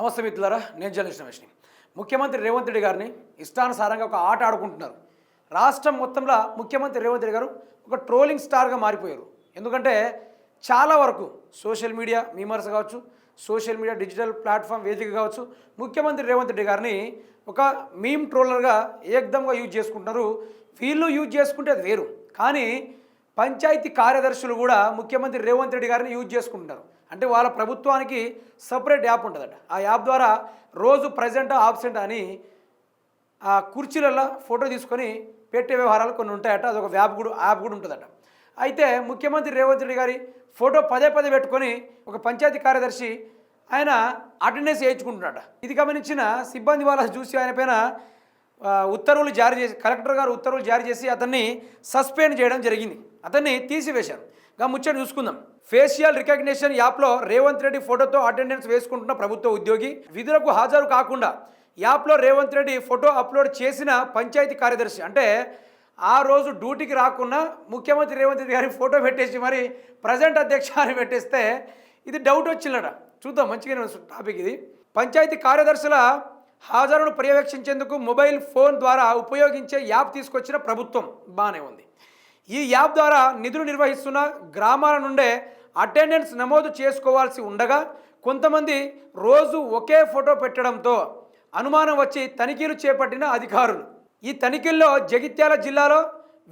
నమస్తే మిత్రులారా నేను జర్నలిస్ట్ రమేష్ని. ముఖ్యమంత్రి రేవంత్ రెడ్డి గారిని ఇష్టానుసారంగా ఒక ఆట ఆడుకుంటున్నారు. రాష్ట్రం మొత్తంలో ముఖ్యమంత్రి రేవంత్ రెడ్డి గారు ఒక ట్రోలింగ్ స్టార్గా మారిపోయారు. ఎందుకంటే చాలా వరకు సోషల్ మీడియా మీమర్స్ కావచ్చు సోషల్ మీడియా డిజిటల్ ప్లాట్ఫామ్ వేదిక కావచ్చు ముఖ్యమంత్రి రేవంత్ రెడ్డి గారిని ఒక మీమ్ ట్రోలర్గా ఏకదంగా యూజ్ చేసుకుంటున్నారు. వీళ్ళు యూజ్ చేసుకుంటే అది వేరు. కానీ పంచాయతీ కార్యదర్శులు కూడా ముఖ్యమంత్రి రేవంత్ రెడ్డి గారిని యూజ్ చేసుకుంటున్నారు. అంటే వాళ్ళ ప్రభుత్వానికి సపరేట్ యాప్ ఉంటుందట. ఆ యాప్ ద్వారా రోజు ప్రజెంట్ ఆబ్సెంట్ అని ఆ కుర్చీలలో ఫోటో తీసుకొని పెట్టే వ్యవహారాలు కొన్ని ఉంటాయట. అదొక యాప్ కూడా యాప్ కూడా ఉంటుందట. అయితే ముఖ్యమంత్రి రేవంత్ రెడ్డి గారి ఫోటో పదే పదే పెట్టుకొని ఒక పంచాయతీ కార్యదర్శి ఆయన అటెండెన్స్ వేయించుకుంటున్నాడు ఇది గమనించిన సిబ్బంది వాళ్ళ చూసి ఆయన పైన ఉత్తర్వులు జారీ చేసి కలెక్టర్ గారు ఉత్తర్వులు జారీ చేసి అతన్ని సస్పెండ్ చేయడం జరిగింది. అతన్ని తీసివేశారు. ఇక ముచ్చట చూసుకుందాం. ఫేషియల్ రికగ్నిషన్ యాప్లో రేవంత్ రెడ్డి ఫోటోతో అటెండెన్స్ వేసుకుంటున్న ప్రభుత్వ ఉద్యోగి విధులకు హాజరు కాకుండా యాప్లో రేవంత్ రెడ్డి ఫోటో అప్లోడ్ చేసిన పంచాయతీ కార్యదర్శి అంటే ఆ రోజు డ్యూటీకి రాకుండా ముఖ్యమంత్రి రేవంత్ రెడ్డి గారి ఫోటో పెట్టేసి మరి ప్రజెంట్ అధ్యక్ష అని పెట్టేస్తే ఇది డౌట్ వచ్చిందట. చూద్దాం మంచిగానే టాపిక్ ఇది. పంచాయతీ కార్యదర్శుల హాజరును పర్యవేక్షించేందుకు మొబైల్ ఫోన్ ద్వారా ఉపయోగించే యాప్ తీసుకొచ్చిన ప్రభుత్వం. బాగానే ఉంది. ఈ యాప్ ద్వారా నిధులు నిర్వహిస్తున్న గ్రామాల నుండే అటెండెన్స్ నమోదు చేసుకోవాల్సి ఉండగా కొంతమంది రోజు ఒకే ఫోటో పెట్టడంతో అనుమానం వచ్చి తనిఖీలు చేపట్టిన అధికారులు. ఈ తనిఖీల్లో జగిత్యాల జిల్లాలో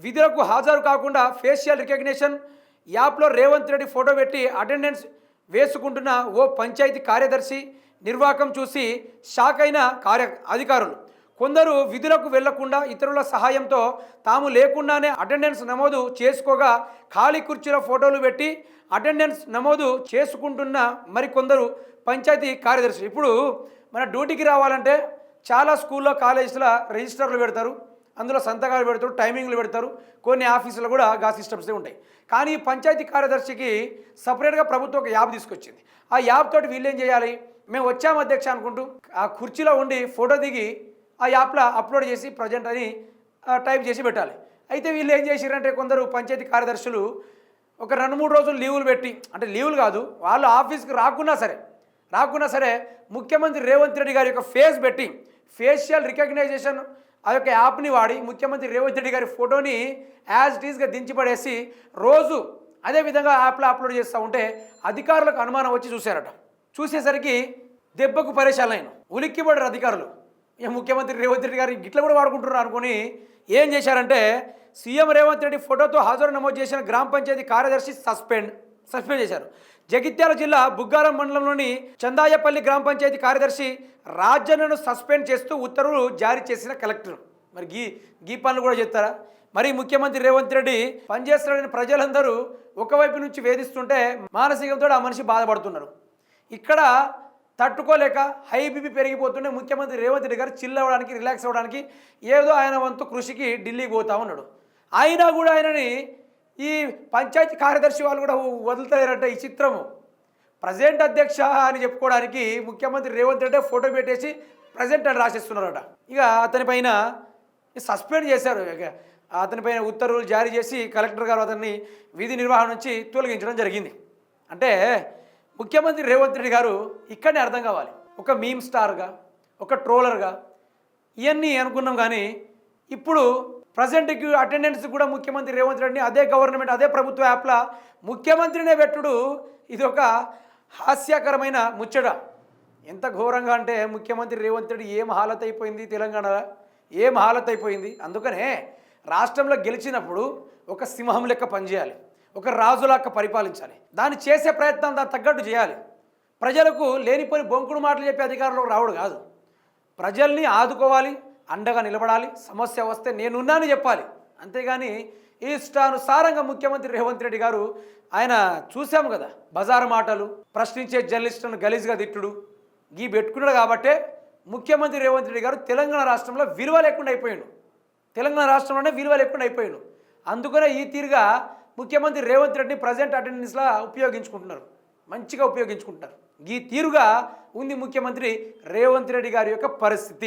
విధులకు హాజరు కాకుండా ఫేషియల్ రికగ్నిషన్ యాప్లో రేవంత్ రెడ్డి ఫోటో పెట్టి అటెండెన్స్ వేసుకుంటున్న ఓ పంచాయతీ కార్యదర్శి నిర్వాకం చూసి షాక్ అయిన కార్య అధికారులు. కొందరు విధులకు వెళ్ళకుండా ఇతరుల సహాయంతో తాము లేకుండానే అటెండెన్స్ నమోదు చేసుకోగా ఖాళీ కుర్చీల ఫోటోలు పెట్టి అటెండెన్స్ నమోదు చేసుకుంటున్న మరికొందరు పంచాయతీ కార్యదర్శి. ఇప్పుడు మన డ్యూటీకి రావాలంటే చాలా స్కూల్లో కాలేజీలో రిజిస్టర్లు పెడతారు. అందులో సంతకాలు పెడతారు టైమింగ్లు పెడతారు. కొన్ని ఆఫీసులు కూడా గా సిస్టమ్సే ఉంటాయి. కానీ పంచాయతీ కార్యదర్శికి సపరేట్గా ప్రభుత్వం ఒక యాప్ తీసుకొచ్చింది. ఆ యాప్ తోటి వీళ్ళు ఏం చేయాలి? మేము వచ్చాము అధ్యక్ష అనుకుంటూ ఆ కుర్చీలో ఉండి ఫోటో దిగి ఆ యాప్లో అప్లోడ్ చేసి ప్రజెంట్ అని టైప్ చేసి పెట్టాలి. అయితే వీళ్ళు ఏం చేసిరంటే కొందరు పంచాయతీ కార్యదర్శులు ఒక రెండు మూడు రోజులు లీవులు పెట్టి అంటే లీవులు కాదు వాళ్ళు ఆఫీస్కి రాకున్నా సరే రాకున్నా సరే ముఖ్యమంత్రి రేవంత్ రెడ్డి గారి యొక్క ఫేస్ పెట్టి ఫేషియల్ రికగ్నైజేషన్ ఆ యొక్క యాప్ని వాడి ముఖ్యమంత్రి రేవంత్ రెడ్డి గారి ఫోటోని యాజ్ ఇట్ ఈస్గా దించిపడేసి రోజు అదే విధంగా యాప్లో అప్లోడ్ చేస్తూ ఉంటే అధికారులకు అనుమానం వచ్చి చూశారట. చూసేసరికి దెబ్బకు పరేషాలైన అయిన. అధికారులు. ముఖ్యమంత్రి రేవంత్ రెడ్డి గారు గిట్ల కూడా వాడుకుంటున్నారు అనుకుని ఏం చేశారంటే సీఎం రేవంత్ రెడ్డి ఫోటోతో హాజరు నమోదు చేసిన గ్రామ పంచాయతీ కార్యదర్శి సస్పెండ్ సస్పెండ్ చేశారు. జగిత్యాల జిల్లా బుగ్గారం మండలంలోని చందాయపల్లి గ్రామ పంచాయతీ కార్యదర్శి రాజన్నను సస్పెండ్ చేస్తూ ఉత్తర్వులు జారీ చేసిన కలెక్టర్. మరి గీ గీ పనులు కూడా చెప్తారా? మరి ముఖ్యమంత్రి రేవంత్ రెడ్డి పనిచేస్తున్నాడని ప్రజలందరూ ఒకవైపు నుంచి వేధిస్తుంటే మానసికంతో ఆ మనిషి బాధపడుతున్నారు. ఇక్కడ తట్టుకోలేక హై బీపీ పెరిగిపోతుంటే ముఖ్యమంత్రి రేవంత్ రెడ్డి గారు చిల్ అవ్వడానికి రిలాక్స్ అవ్వడానికి ఏదో ఆయన వంతు కృషికి ఢిల్లీకి పోతా ఉన్నాడు. అయినా కూడా ఆయనని ఈ పంచాయతీ కార్యదర్శి వాళ్ళు కూడా వదులుతలేరంట ఈ చిత్రము. ప్రజెంట్ అధ్యక్ష అని చెప్పుకోవడానికి ముఖ్యమంత్రి రేవంత్ రెడ్డి ఫోటో పెట్టేసి ప్రజెంట్ అని రాసేస్తున్నారట. ఇక అతని పైన సస్పెండ్ చేశారు. అతని పైన ఉత్తర్వులు జారీ చేసి కలెక్టర్ గారు అతన్ని విధి నిర్వహణ నుంచి తొలగించడం జరిగింది. అంటే ముఖ్యమంత్రి రేవంత్ రెడ్డి గారు ఇక్కడనే అర్థం కావాలి. ఒక మీమ్ స్టార్గా ఒక ట్రోలర్గా ఇవన్నీ అనుకున్నాం కానీ ఇప్పుడు ప్రజెంట్కి అటెండెన్స్ కూడా ముఖ్యమంత్రి రేవంత్ రెడ్డిని అదే గవర్నమెంట్ అదే ప్రభుత్వ యాప్లా ముఖ్యమంత్రినే పెట్టుడు ఇది ఒక హాస్యకరమైన ముచ్చట. ఎంత ఘోరంగా అంటే ముఖ్యమంత్రి రేవంత్ రెడ్డి ఏం హాలత్ అయిపోయింది తెలంగాణలో? ఏం హాలత్ అయిపోయింది అందుకనే రాష్ట్రంలో గెలిచినప్పుడు ఒక సింహం లెక్క పనిచేయాలి. ఒక రాజులాగా పరిపాలించాలి. దాన్ని చేసే ప్రయత్నం దాన్ని తగ్గట్టు చేయాలి. ప్రజలకు లేనిపోని బొంకుడు మాటలు చెప్పే అధికారంలోకి రావడు కాదు. ప్రజల్ని ఆదుకోవాలి అండగా నిలబడాలి సమస్య వస్తే నేనున్నాను చెప్పాలి. అంతేగాని ఇష్టానుసారంగా ముఖ్యమంత్రి రేవంత్ రెడ్డి గారు ఆయన చూసాము కదా బజారు మాటలు ప్రశ్నించే జర్నలిస్టులను గలీజ్గా తిట్టుడు. గీ పెట్టుకున్నాడు కాబట్టే ముఖ్యమంత్రి రేవంత్ రెడ్డి గారు తెలంగాణ రాష్ట్రంలో విలువ లేకుండా అయిపోయాడు. తెలంగాణ రాష్ట్రంలోనే విలువ లేకుండా అయిపోయాడు. అందుకనే ఈ తీరుగా ముఖ్యమంత్రి రేవంత్ రెడ్డిని ప్రజెంట్ అటెండెన్స్లా ఉపయోగించుకుంటున్నారు. మంచిగా ఉపయోగించుకుంటారు ఈ తీరుగా ఉంది ముఖ్యమంత్రి రేవంత్ రెడ్డి గారి యొక్క పరిస్థితి.